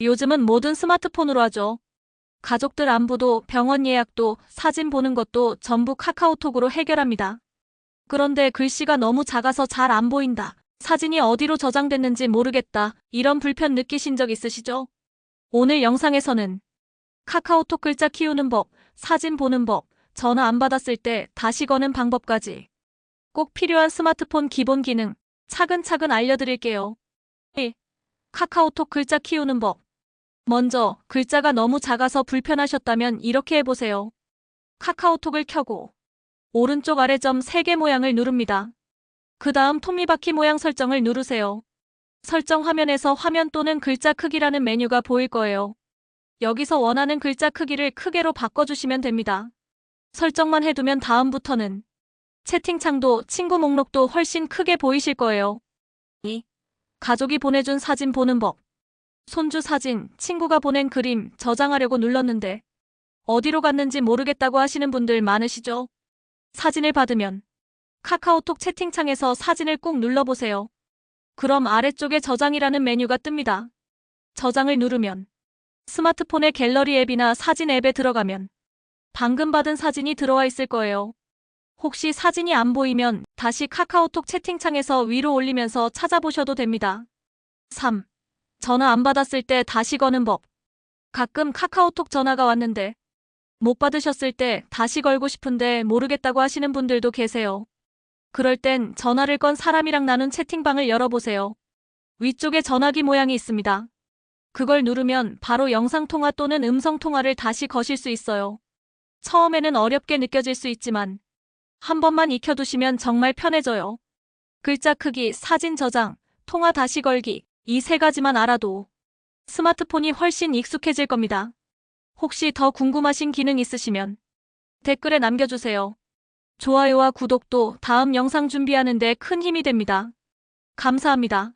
요즘은 모든 스마트폰으로 하죠. 가족들 안부도 병원 예약도 사진 보는 것도 전부 카카오톡으로 해결합니다. 그런데 글씨가 너무 작아서 잘 안 보인다. 사진이 어디로 저장됐는지 모르겠다. 이런 불편 느끼신 적 있으시죠? 오늘 영상에서는 카카오톡 글자 키우는 법, 사진 보는 법, 전화 안 받았을 때 다시 거는 방법까지 꼭 필요한 스마트폰 기본 기능 차근차근 알려드릴게요. 1. 카카오톡 글자 키우는 법. 먼저 글자가 너무 작아서 불편하셨다면 이렇게 해보세요. 카카오톡을 켜고 오른쪽 아래 점 3개 모양을 누릅니다. 그 다음 톱니바퀴 모양 설정을 누르세요. 설정 화면에서 화면 또는 글자 크기라는 메뉴가 보일 거예요. 여기서 원하는 글자 크기를 크게로 바꿔주시면 됩니다. 설정만 해두면 다음부터는 채팅창도 친구 목록도 훨씬 크게 보이실 거예요. 2. 가족이 보내준 사진 보는 법. 손주 사진, 친구가 보낸 그림 저장하려고 눌렀는데 어디로 갔는지 모르겠다고 하시는 분들 많으시죠? 사진을 받으면 카카오톡 채팅창에서 사진을 꾹 눌러보세요. 그럼 아래쪽에 저장이라는 메뉴가 뜹니다. 저장을 누르면 스마트폰의 갤러리 앱이나 사진 앱에 들어가면 방금 받은 사진이 들어와 있을 거예요. 혹시 사진이 안 보이면 다시 카카오톡 채팅창에서 위로 올리면서 찾아보셔도 됩니다. 3. 전화 안 받았을 때 다시 거는 법. 가끔 카카오톡 전화가 왔는데 못 받으셨을 때 다시 걸고 싶은데 모르겠다고 하시는 분들도 계세요. 그럴 땐 전화를 건 사람이랑 나눈 채팅방을 열어보세요. 위쪽에 전화기 모양이 있습니다. 그걸 누르면 바로 영상통화 또는 음성통화를 다시 거실 수 있어요. 처음에는 어렵게 느껴질 수 있지만 한 번만 익혀두시면 정말 편해져요. 글자 크기, 사진 저장, 통화 다시 걸기, 이 세 가지만 알아도 스마트폰이 훨씬 익숙해질 겁니다. 혹시 더 궁금하신 기능 있으시면 댓글에 남겨주세요. 좋아요와 구독도 다음 영상 준비하는 데 큰 힘이 됩니다. 감사합니다.